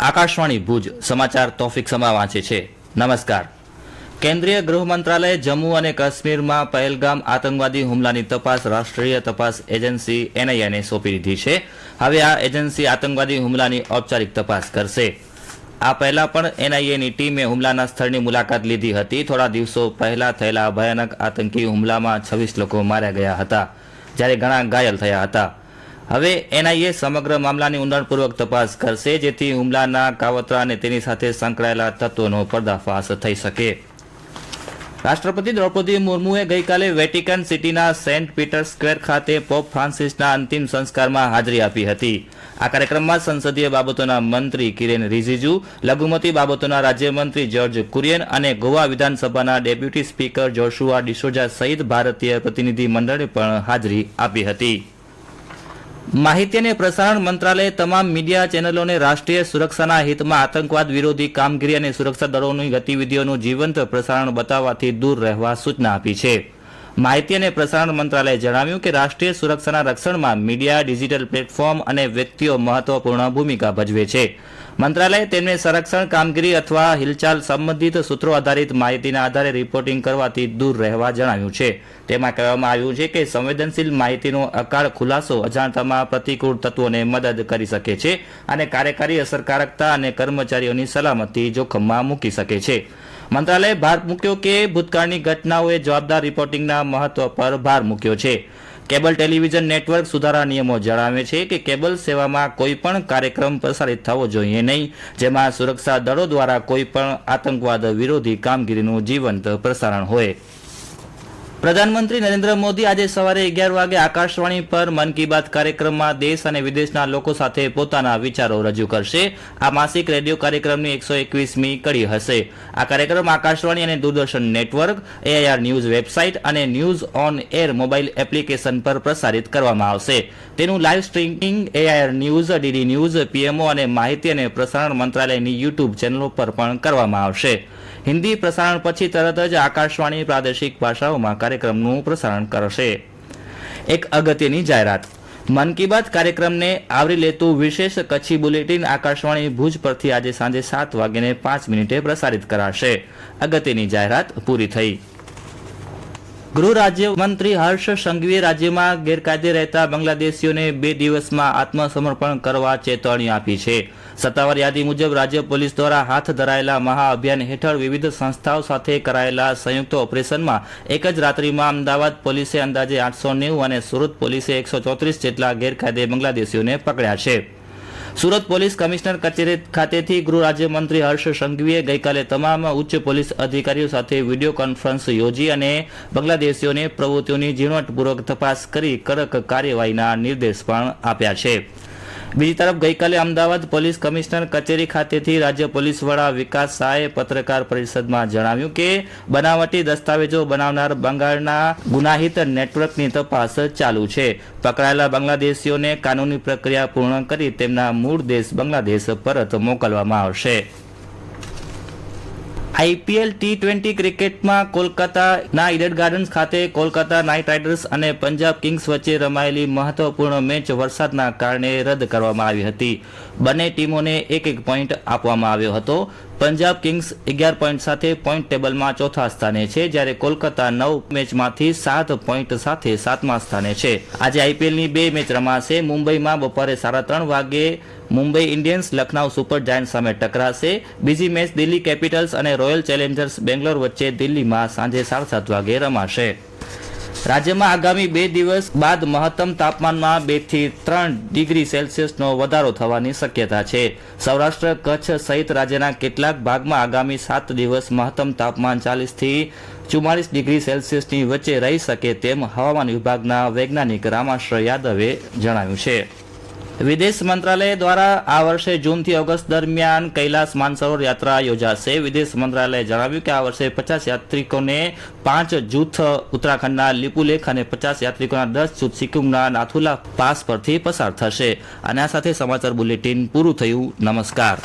આકાશવાણી ભુજ, સમાચાર તોફિક સમા વાંચે છે. નમસ્કાર. કેન્દ્રીય ગૃહ મંત્રાલયે જમ્મુ અને કાશ્મીરમાં પહેલગામ આતંકવાદી હુમલાની તપાસ રાષ્ટ્રીય તપાસ એજન્સી એનઆઈએને સોંપી દીધી છે. હવે આ એજન્સી આતંકવાદી હુમલાની ઔપચારિક તપાસ કરશે. આ પહેલા પણ એનઆઈએની ટીમે હુમલાના સ્થળની મુલાકાત લીધી હતી. થોડા દિવસો પહેલા થયેલા ભયાનક આતંકી હુમલામાં છવ્વીસ લોકો માર્યા ગયા હતા, જ્યારે ઘણા ઘાયલ થયા હતા. હવે એનઆઈએ સમગ્ર મામલાની ઊંડાણપૂર્વક તપાસ કરશે, જેથી હુમલાના કાવતરા અને તેની સાથે સંકળાયેલા તત્વોનો પર્દાફાશ થઈ શકે. રાષ્ટ્રપતિ દ્રૌપદી મુર્મુએ ગઈકાલે વેટિકન સિટીના સેન્ટ પીટર સ્ક્વેર ખાતે પોપ ફ્રાન્સિસના અંતિમ સંસ્કારમાં હાજરી આપી હતી. આ કાર્યક્રમમાં સંસદીય બાબતોના મંત્રી કિરેન રિજિજુ, લઘુમતી બાબતોના રાજ્યમંત્રી જ્યોર્જ કુરિયન અને ગોવા વિધાનસભાના ડેપ્યુટી સ્પીકર જોશુઆ ડિસોજા સહિત ભારતીય પ્રતિનિધિ મંડળે પણ હાજરી આપી હતી. માહિતી અને પ્રસારણ મંત્રાલયે તમામ મીડિયા ચેનલોને રાષ્ટ્રીય સુરક્ષાના હિતમાં આતંકવાદ વિરોધી કામગીરી અને સુરક્ષા દળોની ગતિવિધિઓનું જીવંત પ્રસારણ બતાવવાથી દૂર રહેવા સૂચના આપી છે. માહિતી અને પ્રસારણ મંત્રાલયે જણાવ્યું કે રાષ્ટ્રીય સુરક્ષાના રક્ષણમાં મીડિયા, ડિજિટલ પ્લેટફોર્મ અને વ્યક્તિઓ મહત્વપૂર્ણ ભૂમિકા ભજવે છે. મંત્રાલયે તેમને સંરક્ષણ, કામગીરી અથવા હિલચાલ સંબંધિત સૂત્રો આધારિત માહિતીના આધારે રિપોર્ટિંગ કરવાથી દૂર રહેવા જણાવ્યું છે. તેમાં કહેવામાં આવ્યું છે કે સંવેદનશીલ માહિતીનો અકાળ ખુલાસો અજાણતામાં પ્રતિકૂળ તત્વોને મદદ કરી શકે છે અને કાર્યકારી અસરકારકતા અને કર્મચારીઓની સલામતી જોખમમાં મૂકી શકે છે. મંત્રાલયે ભાર મૂક્યો કે ભૂતકાળની ઘટનાઓએ જવાબદાર રિપોર્ટિંગના મહત્વ પર ભાર મૂક્યો છે. કેબલ ટેલિવિઝન નેટવર્ક સુધારા નિયમો જણાવે છે કે કેબલ સેવામાં કોઈ પણ કાર્યક્રમ પ્રસારિત થવો જોઈએ નહીં, જેમાં સુરક્ષા દળો દ્વારા કોઈ પણ આતંકવાદ વિરોધી કામગીરીનું જીવંત પ્રસારણ હોય. પ્રધાનમંત્રી નરેન્દ્ર મોદી આજે સવારે અગિયાર વાગે આકાશવાણી પર મન કી બાત કાર્યક્રમમાં દેશ અને વિદેશના લોકો સાથે પોતાના વિચારો રજૂ કરશે. આ માસિક રેડિયો કાર્યક્રમની એકસો એકવીસમી કડી હશે. આ કાર્યક્રમ આકાશવાણી અને Doordarshan network AIR news website અને news on air mobile application પર પ્રસારિત કરવામાં આવશે. તેનું live streaming AIR news DD news PMO અને માહિતી અને પ્રસારણ મંત્રાલયની યુટ્યુબ ચેનલો પર પણ કરવામાં આવશે. હિન્દી પ્રસારણ પછી તરત જ આકાશવાણી પ્રાદેશિક ભાષાઓમાં કાર્યક્રમનું પ્રસારણ કરશે. એક અગત્યની જાહેરાત. મન કી બાત કાર્યક્રમને આવરી લેતું વિશેષ કચ્છી બુલેટિન આકાશવાણી ભુજ પરથી આજે સાંજે સાત વાગ્યાને પાંચ મિનિટે પ્રસારિત કરાશે. અગત્યની જાહેરાત પૂરી થઈ. ગૃહ રાજ્યમંત્રી હર્ષ સંઘવીએ રાજ્યમાં ગેરકાયદે રહેતા બાંગ્લાદેશીઓને બે દિવસમાં આત્મસમર્પણ કરવા ચેતવણી આપી છે. સત્તાવાર યાદી મુજબ રાજ્ય પોલીસ દ્વારા હાથ ધરાયેલા મહાઅભિયાન હેઠળ વિવિધ સંસ્થાઓ સાથે કરાયેલા સંયુક્ત ઓપરેશનમાં એક જ રાત્રિમાં અમદાવાદ પોલીસે અંદાજે આઠસો નેવું અને સુરત પોલીસે એકસો ચોત્રીસ જેટલા ગેરકાયદે બાંગ્લાદેશીઓને પકડ્યા છે. સુરત પોલીસ કમિશનર કચેરી ખાતેથી ગૃહ રાજ્યમંત્રી હર્ષ સંઘવીએ ગઈકાલે તમામ ઉચ્ચ પોલીસ અધિકારીઓ સાથે વીડિયો કોન્ફરન્સ યોજી અને બાંગ્લાદેશીઓને પ્રવૃત્તિઓની ઝીણવટપૂર્વક તપાસ કરી કડક કાર્યવાહીના નિર્દેશ પણ આપ્યા છે. બીજી તરફ ગઈકાલે અમદાવાદ પોલીસ કમિશનર કચેરી ખાતેથી રાજ્ય પોલીસ વડા વિકાસ શાહે પત્રકાર પરિષદમાં જણાવ્યું કે બનાવટી દસ્તાવેજો બનાવનાર બંગાળના ગુનાહિત નેટવર્કની તપાસ ચાલુ છે. પકડાયેલા બાંગ્લાદેશીઓને કાનૂની પ્રક્રિયા પૂર્ણ કરી તેમના મૂળ દેશ બાંગ્લાદેશ પરત મોકલવામાં આવશે. આઈપીએલ ટી ટ્વેન્ટી ક્રિકેટમાં કોલકાતાના ઇડન ગાર્ડન્સ ખાતે કોલકાતા નાઇટ રાઇડર્સ અને પંજાબ કિંગ્સ વચ્ચે રમાયેલી મહત્વપૂર્ણ મેચ વરસાદના કારણે રદ કરવામાં આવી હતી. બંને ટીમોને એક એક પોઈન્ટ આપવામાં આવ્યો હતો. પંજાબ કિંગ્સ અગિયાર પોઈન્ટ સાથે પોઈન્ટ ટેબલમાં ચોથા સ્થાને છે, જ્યારે કોલકાતા નવ મેચમાંથી સાત પોઈન્ટ સાથે સાતમા સ્થાને છે. આજે આઈપીએલની બે મેચ રમાશે. મુંબઈમાં બપોરે સાડા ત્રણ વાગે Mumbai Indians Lucknow Super Giant સામે ટકરાશે. બીજી મેચ દિલ્હી કેપિટલ્સ અને રોયલ ચેલેન્જર્સ બેંગ્લોર વચ્ચે દિલ્હીમાં સાંજે સાડા સાત વાગે રમાશે. રાજ્યમાં આગામી બે દિવસ બાદ મહત્તમ તાપમાનમાં બેથી ત્રણ ડિગ્રી સેલ્સિયસનો વધારો થવાની શક્યતા છે. સૌરાષ્ટ્ર કચ્છ સહિત રાજ્યના કેટલાક ભાગમાં આગામી સાત દિવસ મહત્તમ તાપમાન ચાલીસથી ચુમ્માલીસ ડિગ્રી સેલ્સિયસની વચ્ચે રહી શકે તેમ હવામાન વિભાગના વૈજ્ઞાનિક રામાશ્ર યાદવે જણાવ્યું છે. વિદેશ મંત્રાલય દ્વારા આ વર્ષે જૂનથી ઓગસ્ટ દરમિયાન કૈલાસ માનસરોવર યાત્રા યોજાશે. વિદેશ મંત્રાલયે જણાવ્યું કે આ વર્ષે પચાસ યાત્રિકોને પાંચ જૂથ ઉત્તરાખંડના લિપુલેખ અને પચાસ યાત્રિકોના દસ જૂથ સિક્કિમના નાથુલા પાસ પરથી પસાર થશે. અને આ સાથે સમાચાર બુલેટિન પૂરું થયું. નમસ્કાર.